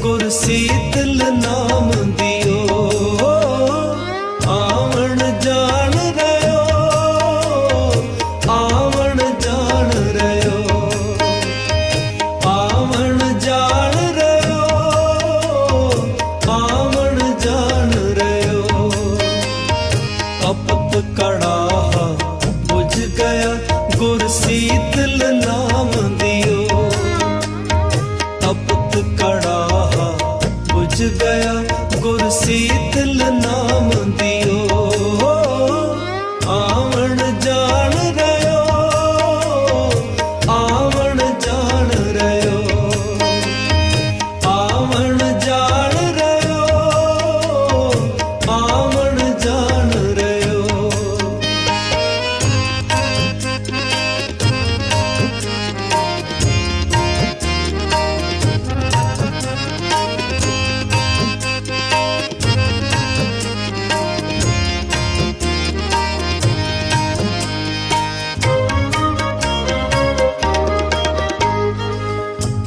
ਗਿਆ ਗੁਰਸੀਤਲ ਨਾਮ ਦਿਓ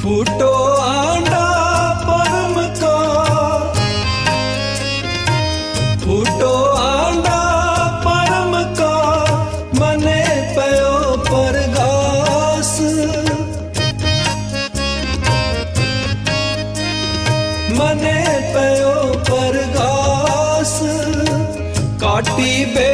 फूटो आंडा परम का फूटो आंडा परम का मने पयो परगास मने पयो परगास काटी बेरी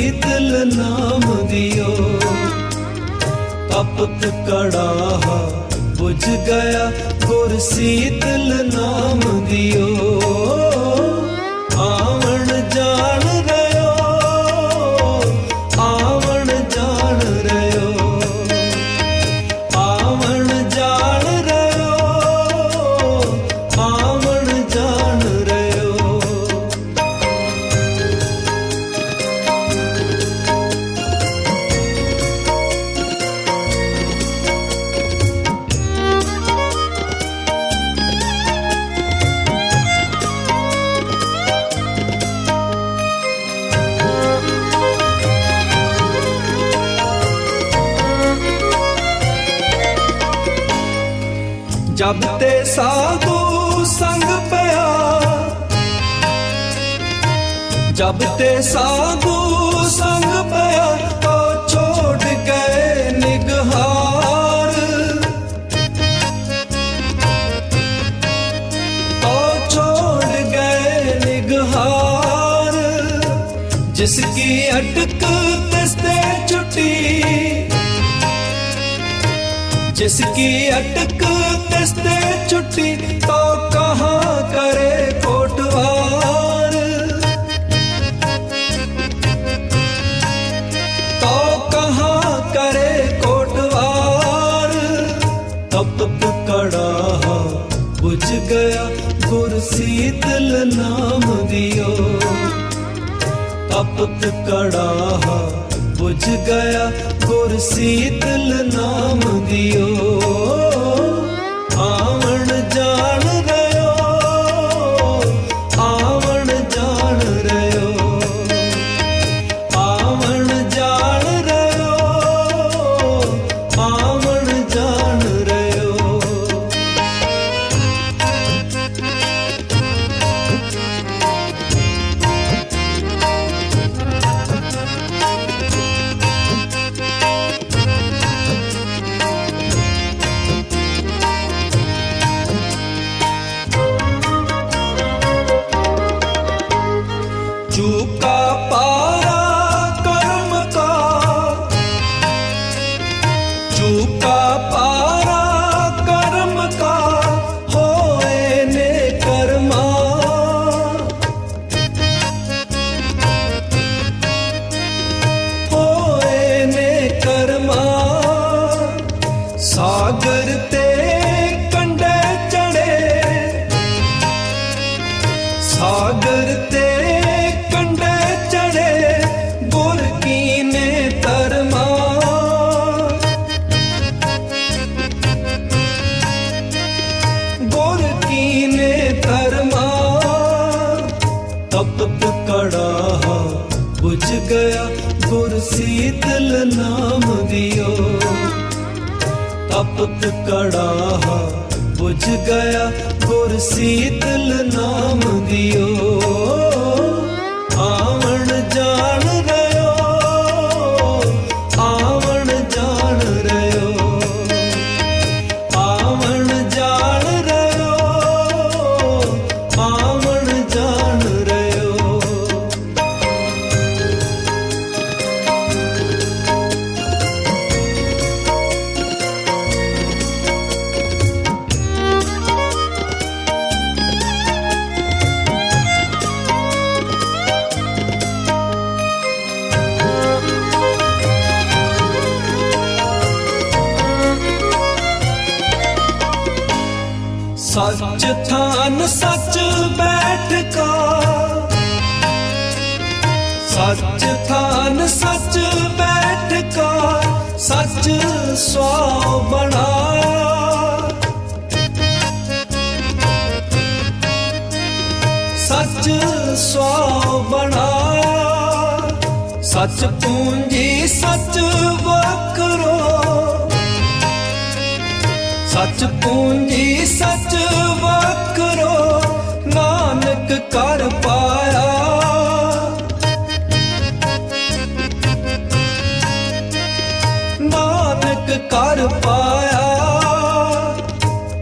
ਗੁਰ ਸੀਤਲ ਨਾਮ ਦਿਓ। ਤਪਤ ਕੜਾਹਾ ਬੁਝ ਗਿਆ ਗੁਰ ਸੀਤਲ ਨਾਮ ਜਬ ਤੇ ਸਾਧੂ ਸੰਗ ਪਿਆ। ਜਬ ਤੇ ਸਾਧੂ ਸੰਗ ਪਿਆ, ਤੋ ਛੋੜ ਗਏ ਨਿਗਹਾਰ। ਤੋ ਛੋੜ ਗਏ ਨਿਗਹਾਰ। ਜਿਸ ਕੀ ਅਟਕ ਤਿਸ ਤੇ ਛੁੱਟੀ जिसकी अटक दस्ते छुट्टी तो कहाँ करे कोटवार तो कहाँ करे कोटवार तब कड़ाहा बुझ गया गुरसीतल नाम दियो तपत कड़ाहा बुझ गया गुरसीतल नाम दियो ਸੀਤਲ ਨਾਮ ਦਿਓ। ਤਪਤ ਕੜਾਹਾ ਬੁਝ ਗਿਆ ਗੁਰ ਸੀਤਲ ਨਾਮ ਦਿਓ। ਥਾਨ ਸੱਚ ਬੈਠ ਕਾ। ਸੱਚ ਥਾਨ ਸੱਚ ਬੈਠ ਕਾ। ਸੱਚ ਸਵਾ ਬਣਾਇਆ ਸੱਚ ਸਵਾ ਬਣਾਇਆ ਸੱਚ ਪੂੰਜੀ ਸੱਚ ਵਕਰੋ ਸੱਚ ਪੂੰਜੀ, ਸੱਚ ਵਕਰੋ ਨਾਨਕ ਕਰ ਪਾਇਆ। ਨਾਨਕ ਕਰ ਪਾਇਆ।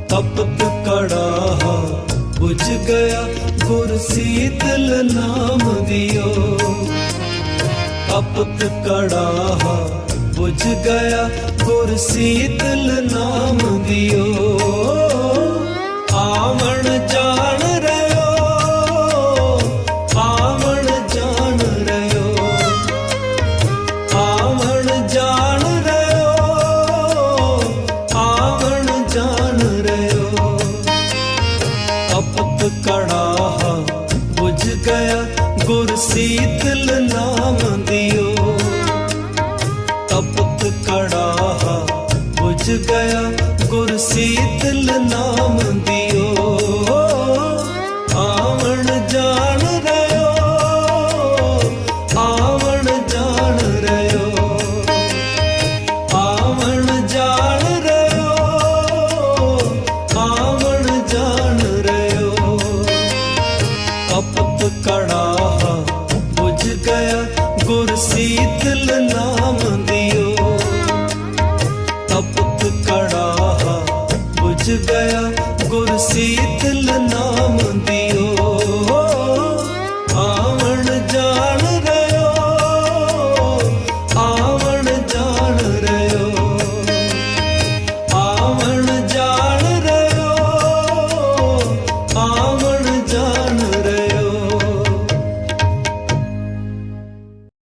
ਤਪਤ ਕੜਾਹਾ ਬੁਝ ਗਿਆ, ਗੁਰ ਸੀਤਲ ਨਾਮ ਦਿਓ। ਤਪਤ ਕੜਾਹਾ ਬੁਝ ਗਿਆ ਗੁਰ ਸੀਤਲ ਨਾਮ ਦਿਓ। ਆਵਣ ਜਾਣ ਰਿਓ ਆਵਣ ਜਾਣ ਰਿਓ ਆਵਣ ਜਾਣ ਰਿਓ ਆਵਣ ਜਾਣ ਰਿਓ ਤਪਤ ਕੜਾਹ ਬੁਝ ਗਿਆ ਗੁਰ ਸੀਤਲ ਆਵਣ